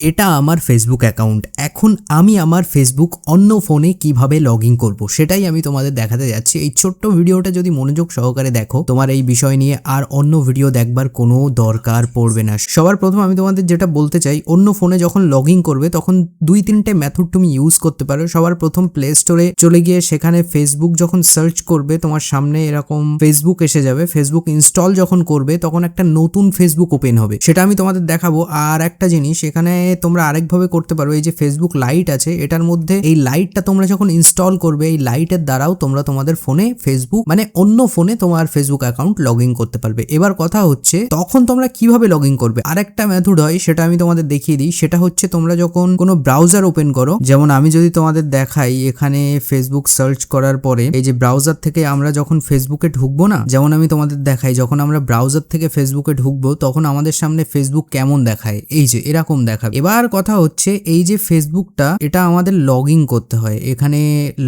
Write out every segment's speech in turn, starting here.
এটা আমার Facebook account এখন আমি আমার ফেসবুক অন্য ফোনে কীভাবে লগ ইন করব, সেটাই আমি তোমাদের দেখাতে যাচ্ছি। এই ছোট্ট ভিডিওটা যদি মনোযোগ সহকারে দেখো, তোমার এই বিষয় নিয়ে আর অন্য ভিডিও দেখবার কোনো দরকার পড়বে না। সবার প্রথম আমি তোমাদের যেটা বলতে চাই, অন্য ফোনে যখন লগ ইন করবে, তখন দুই তিনটে মেথড তুমি ইউজ করতে পারো। সবার প্রথম প্লে স্টোরে চলে গিয়ে সেখানে ফেসবুক যখন সার্চ করবে, তোমার সামনে এরকম ফেসবুক এসে যাবে। ফেসবুক ইনস্টল যখন করবে, তখন একটা নতুন ফেসবুক ওপেন হবে। সেটা আমি তোমাদের দেখাবো। আর একটা জিনিস, এখানে তোমরা আরেকভাবে করতে পারো। এই যে ফেসবুক লাইট আছে, এটার মধ্যে এই লাইটটা তোমরা যখন ইনস্টল করবে, এই লাইটের দ্বারাও তোমরা তোমাদের ফোনে ফেসবুক মানে অন্য ফোনে তোমার ফেসবুক অ্যাকাউন্ট লগ করতে পারবে। এবার কথা হচ্ছে, তখন তোমরা কীভাবে লগ ইন করবে? আরেকটা মেথড হয়, সেটা আমি তোমাদের দেখিয়ে দিই। সেটা হচ্ছে তোমরা যখন কোনো ব্রাউজার ওপেন করো, যেমন আমি যদি তোমাদের দেখাই, এখানে ফেসবুক সার্চ করার পরে, এই যে ব্রাউজার থেকে আমরা যখন ফেসবুকে ঢুকবো না, যেমন আমি তোমাদের দেখাই, যখন আমরা ব্রাউজার থেকে ফেসবুকে ঢুকবো, তখন আমাদের সামনে ফেসবুক কেমন দেখায়? এই যে এরকম দেখাবে। এবার কথা হচ্ছে এই যে ফেসবুকটা এটা আমাদের লগ করতে হয়। এখানে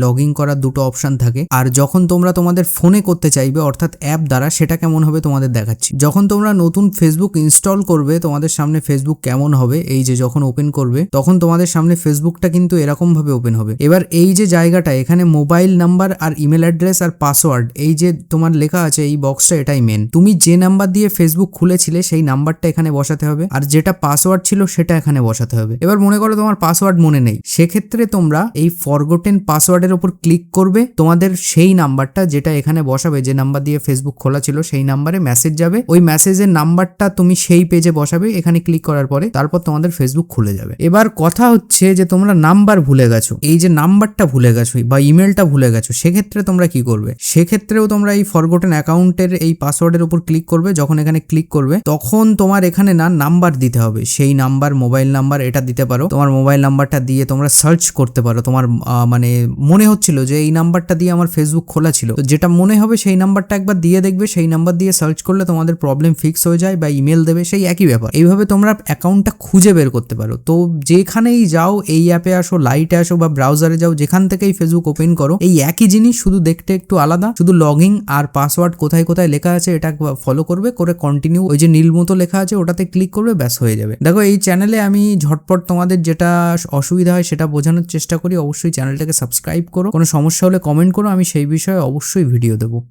লগ করার দুটো অপশন থাকে। আর যখন তোমরা তোমাদের ফোনে করতে চাইবে, অর্থাৎ অ্যাপ দ্বারা, সেটা কেমন হবে তোমাদের দেখাচ্ছি। যখন তোমরা নতুন ফেসবুক ইনস্টল করবে, তোমাদের সামনে ফেসবুক কেমন হবে, এই যে যখন ওপেন করবে, তখন তোমাদের সামনে ফেসবুকটা কিন্তু এরকম ভাবে ওপেন হবে। এবার এই যে জায়গাটা, এখানে মোবাইল নাম্বার আর ইমেল অ্যাড্রেস আর পাসওয়ার্ড এই যে তোমার লেখা আছে, এই বক্সটা এটাই মেন তুমি যে নাম্বার দিয়ে ফেসবুক খুলেছিলে, সেই নাম্বারটা এখানে বসাতে হবে। আর যেটা পাসওয়ার্ড ছিল, সেটা এখানে বসাতে হবে। এবার মনে করো তোমার পাসওয়ার্ড মনে নেই। সেক্ষেত্রে তোমরা এই ফরগোটেন পাসওয়ার্ডের ওপর ক্লিক করবে। তোমাদের সেই নাম্বারটা যেটা এখানে বসাবে, যে নাম্বার দিয়ে ফেসবুক খোলা ছিল, সেই নাম্বারে মেসেজ যাবে। ওই মেসেজের নাম্বারটা তুমি সেই পেজে বসাবে, এখানে ক্লিক করার পরে তারপর তোমাদের ফেসবুক খুলে যাবে। এবার কথা হচ্ছে যে তোমরা নাম্বার ভুলে গেছো। এই যে নাম্বারটা ভুলে গেছো বা ইমেলটা ভুলে গেছো, সেক্ষেত্রে তোমরা কি করবে? সেক্ষেত্রেও তোমরা এই ফরগোটেন অ্যাকাউন্টের এই পাসওয়ার্ডের উপর ক্লিক করবে। যখন এখানে ক্লিক করবে, তখন তোমার এখানে না নাম্বার দিতে হবে। সেই নাম্বার মোবাইল নাম্বার এটা দিতে পারো। তোমার মোবাইল নাম্বারটা দিয়ে তোমরা সার্চ করতে পারো। তোমার মানে মনে হচ্ছিল যে এই নাম্বারটা দিয়ে আমার ফেসবুক খোলা ছিল। তো যেটা মনে হবে সেই নাম্বারটা একবার দিয়ে দেখবে। সেই নাম্বার দিয়ে সার্চ করলে তোমাদের প্রবলেম ফিক্স হয়ে যায় বা ইমেল দেবে। সেই একই ব্যাপার। এইভাবে তোমরা অ্যাকাউন্টটা খুঁজে বের করতে পারো। তো যেখানেই যাও, এই অ্যাপে আসো লাইটে আসো বা ব্রাউজারে যাও, যেখান থেকেই ফেসবুক ওপেন করো, এই একই জিনিস শুধু দেখতে একটু আলাদা। শুধু লগ আর পাসওয়ার্ড কোথায় কোথায় লেখা আছে এটা ফলো করবে, করে কন্টিনিউ ওই যে নীল মতো লেখা আছে ওটাতে ক্লিক করবে, ব্যাস হয়ে যাবে। দেখো এই চ্যানেলে আমি ঝটপট তোমাদের যেটা অসুবিধা হয় সেটা বোঝানোর চেষ্টা করি। অবশ্যই চ্যানেলটাকে সাবস্ক্রাইব করো। কোনো সমস্যা হলে কমেন্ট করো। আমি সেই বিষয়ে অবশ্যই ভিডিও দেবো।